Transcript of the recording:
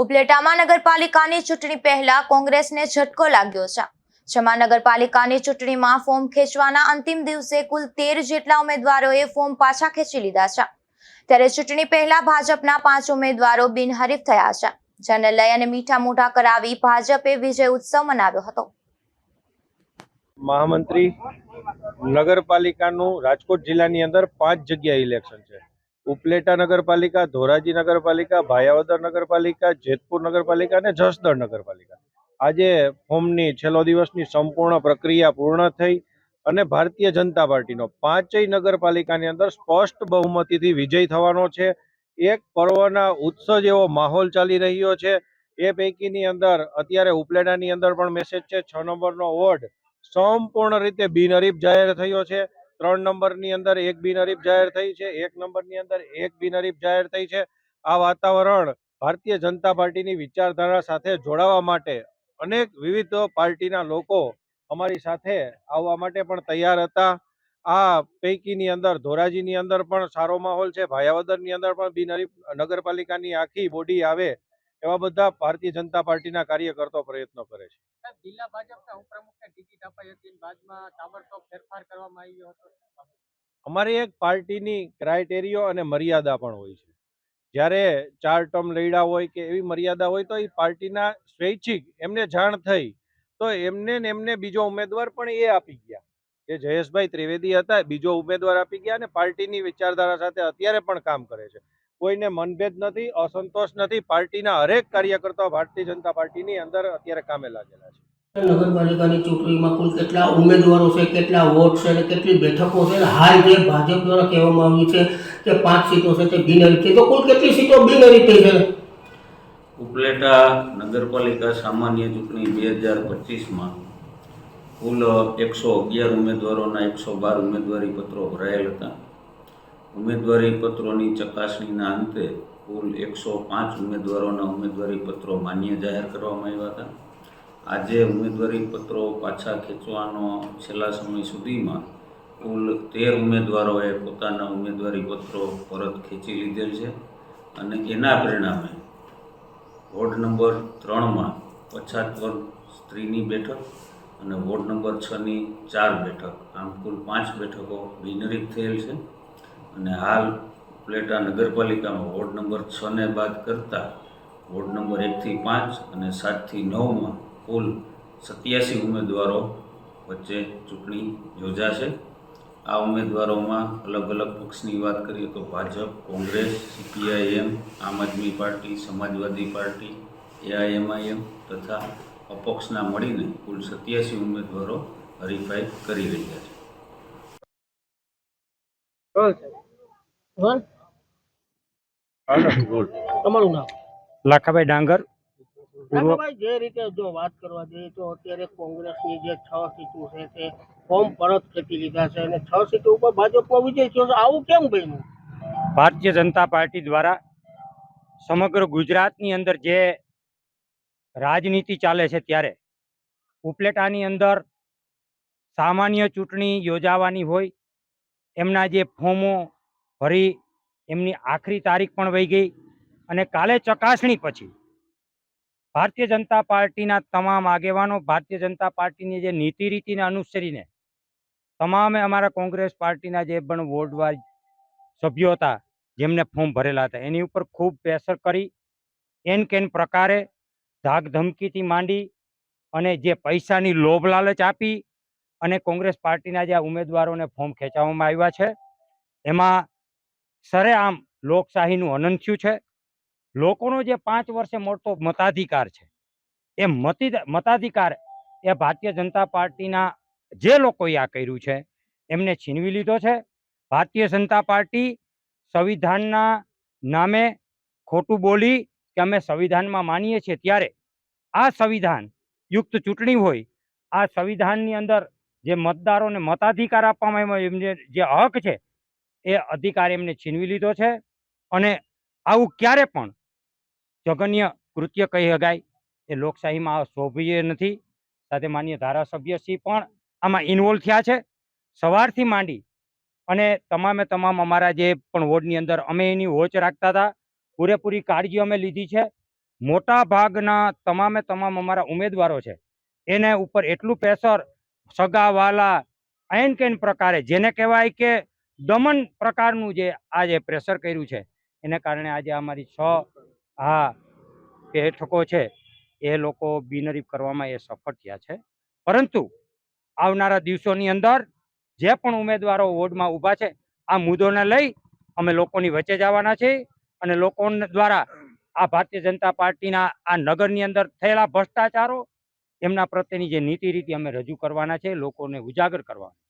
ઉપલેટામાં નગરપાલિકાની ચૂંટણી પહેલા કોંગ્રેસને ઝટકો લાગ્યો છે. જેમાં નગરપાલિકાની ચૂંટણીમાં ફોર્મ ખેંચવાના અંતિમ દિવસે કુલ તેર જેટલા ઉમેદવારોએ ફોર્મ પાછા ખેંચી લીધા છે. ત્યારે ચૂંટણી પહેલા ભાજપના પાંચ ઉમેદવારો બિનહરીફ થયા છે. જેને લઈ અને મીઠા મોઢા કરાવી ભાજપે વિજય ઉત્સવ મનાવ્યો હતો. મહામંત્રી નગરપાલિકાનું રાજકોટ જિલ્લાની અંદર પાંચ જગ્યાએ ઇલેક્શન છે. ઉપલેટા નગરપાલિકા, ધોરાજી નગરપાલિકા, ભાયાવદર નગરપાલિકા, જેતપુર નગરપાલિકા અને જસદણ નગરપાલિકા. આજે ફોર્મની છેલ્લો દિવસની સંપૂર્ણ પ્રક્રિયા પૂર્ણ થઈ અને ભારતીય જનતા પાર્ટીનો પાંચેય નગરપાલિકાની અંદર સ્પષ્ટ બહુમતીથી વિજય થવાનો છે. એક પર્વના ઉત્સવ જેવો માહોલ ચાલી રહ્યો છે. એ પૈકીની અંદર અત્યારે ઉપલેટાની અંદર પણ મેસેજ છે, છ નંબરનો વોર્ડ સંપૂર્ણ રીતે બિનહરીફ જાહેર થયો છે. ત્રણ નંબરની અંદર એક બિનહરીફ જાહેર થઈ છે, એક નંબરની અંદર એક બિનહરીફ જાહેર થઈ છે. આ વાતાવરણ ભારતીય જનતા પાર્ટીની વિચારધારા સાથે જોડાવા માટે અનેક વિવિધ પાર્ટીના લોકો અમારી સાથે આવવા માટે પણ તૈયાર હતા. આ પૈકીની અંદર, ધોરાજીની અંદર પણ સારો માહોલ છે. ભાયાવદરની અંદર પણ બિનહરીફ નગરપાલિકાની આખી બોડી આવે એવા બધા ભારતીય જનતા પાર્ટીના કાર્યકર્તાઓ પ્રયત્નો કરે છે. સાહેબ, જિલ્લા ભાજપના ઉપપ્રમુખને ટિકિટ અપાઈ હતી બાદમાં તાબડતોબ ફેરફાર કરવામાં આવ્યો હતો. અમારી એક પાર્ટીની ક્રાઇટેરિયો અને મર્યાદા પણ હોય છે. જ્યારે ચાર ટર્મ લડ્યા હોય કે એવી મર્યાદા હોય તો એ પાર્ટીના સ્વૈચ્છિક એમને જાણ થઈ તો એમને ને એમને બીજો ઉમેદવાર પણ એ આપી ગયા. કે જયેશભાઈ ત્રિવેદી હતા બીજો ઉમેદવાર આપી ગયા અને પાર્ટીની વિચારધારા સાથે અત્યારે પણ કામ કરે છે. કોઈને મનભેદ નથી અસંતોષ નથી. પાર્ટીના હરેક કાર્યકર્તાઓ ભારતીય જનતા પાર્ટીની અંદર અત્યારે કામે લાગેલા છે. નગરપાલિકાની ચૂંટણીમાં કુલ કેટલા ઉમેદવારો છે કેટલા વોટ છે અને કેટલી બેઠકો છે હાલ જે ભાજપ દ્વારા કહેવામાં આવ્યું છે કે પાંચ સીટો છે તે બિનહરીફ છે. તો કુલ કેટલી સીટો બિનહરીફ થઈ છે? ઉપલેટા નગરપાલિકા સામાન્ય ચૂંટણી બે હજાર પચીસમાં કુલ એકસો અગિયાર ઉમેદવારોના એકસો બાર ઉમેદવારી પત્રો ભરાયેલ હતા. ઉમેદવારી પત્રોની ચકાસણીના અંતે કુલ એકસો પાંચ ઉમેદવારોના ઉમેદવારી પત્રો માન્ય જાહેર કરવામાં આવ્યા હતા. આજે ઉમેદવારી પત્રો પાછા ખેંચવાનો છેલ્લા સમય સુધીમાં કુલ તેર ઉમેદવારોએ પોતાના ઉમેદવારી પત્રો પરત ખેંચી લીધેલ છે અને એના પરિણામે વોર્ડ નંબર ત્રણમાં પછાત વર્ગ સ્ત્રીની બેઠક અને વોર્ડ નંબર છની ચાર બેઠક, આમ કુલ પાંચ બેઠકો બિનરીત થયેલ છે. અને હાલ પ્લેટા નગરપાલિકામાં વોર્ડ નંબર છને બાદ કરતાં વોર્ડ નંબર એકથી પાંચ અને સાતથી નવમાં કુલ સત્યાસી ઉમેદવારો વચ્ચે ચૂંટણી યોજાશે. આ ઉમેદવારોમાં અલગ અલગ પક્ષની વાત કરીએ તો Bhajap, Congress, CPIM, Aam Aadmi party, Samajwadi party, AIMIM તથા અપક્ષના મળીને કુલ સત્યાસી ઉમેદવારો હરીફાઈ કરી રહ્યા છે. તમારું નામ? લાખાભાઈ ડાંગર પૂર્વ ભાઈ જે રીતે જો વાત કરવા જઈએ તો અત્યારે કોંગ્રેસની જે છ સીટો છે તે ફોર્મ પરત ખેંચી લીધા છે અને છ સીટો ઉપર ભાજપનો વિજય થયો છે. આવું કેમ બન્યું? ભારતીય જનતા પાર્ટી દ્વારા સમગ્ર ગુજરાતની અંદર જે રાજનીતિ ચાલે છે ત્યારે ઉપલેટાની અંદર સામાન્ય ચૂંટણી યોજાવાની હોય એમના જે ફોર્મો ભરી એમની આખરી તારીખ પણ વહી ગઈ અને કાલે ચકાસણી પછી ભારતીય જનતા પાર્ટીના તમામ આગેવાનો, ભારતીય જનતા પાર્ટીની જે નીતિ રીતિને અનુસરીને તમામે અમારા કોંગ્રેસ પાર્ટીના જે પણ વોર્ડ સભ્યો હતા, જેમને ફોર્મ ભરેલા હતા, એની ઉપર ખૂબ પ્રેશર કરી, એન કેન પ્રકારે ધાક ધમકીથી માંડી અને જે પૈસાની લોભ લાલચ આપી અને કોંગ્રેસ પાર્ટીના જે ઉમેદવારોને ફોર્મ ખેંચાવવામાં આવ્યા છે, એમાં સરેઆમ લોકશાહીનું અનંત થયું છે. લોકોનો જે પાંચ વર્ષે મળતો મતાધિકાર છે, એ મતી મતાધિકાર એ ભારતીય જનતા પાર્ટીના જે લોકોએ આ કર્યું છે, એમને છીનવી લીધો છે. ભારતીય જનતા પાર્ટી સંવિધાનના નામે ખોટું બોલી કે અમે સંવિધાનમાં માનીએ છીએ ત્યારે આ સંવિધાન યુક્ત ચૂંટણી હોય, આ સંવિધાનની અંદર જે મતદારોને મતાધિકાર આપવામાં આવ્યો, એમને જે હક છે એ અધિકાર એમને છીનવી લીધો છે અને આવું ક્યારે પણ જઘન્ય કૃત્ય કહી શકાય. એ લોકશાહીમાં શોભનીય નથી. સાથે માન્ય ધારાસભ્યશ્રી પણ આમાં ઇન્વોલ્વ થયા છે. સવારથી માંડી અને તમામે તમામ અમારા જે પણ વોર્ડની અંદર અમે એની વોચ રાખતા હતા. પૂરેપૂરી કાળજી અમે લીધી છે. મોટા ભાગના તમામે તમામ અમારા ઉમેદવારો છે. એને ઉપર એટલું પ્રેશર સગાવાલા એન કેન પ્રકારે જેને કહેવાય કે દમન પ્રકારનું જે આ જે પ્રેશર કર્યું છે, એને કારણે આજે અમારી છ આ બેઠકો છે, એ લોકો બિનરીફ કરવામાં એ સફળ થયા છે. પરંતુ આવનારા દિવસોની અંદર જે પણ ઉમેદવારો વોર્ડમાં ઊભા છે, આ મુદ્દોને લઈ અમે લોકોની વચ્ચે જવાના છે અને લોકો દ્વારા આ ભારતીય જનતા પાર્ટીના આ નગરની અંદર થયેલા ભ્રષ્ટાચારો, એમના પ્રત્યેની જે નીતિ રીતિ અમે રજૂ કરવાના છે લોકોને ઉજાગર કરવાના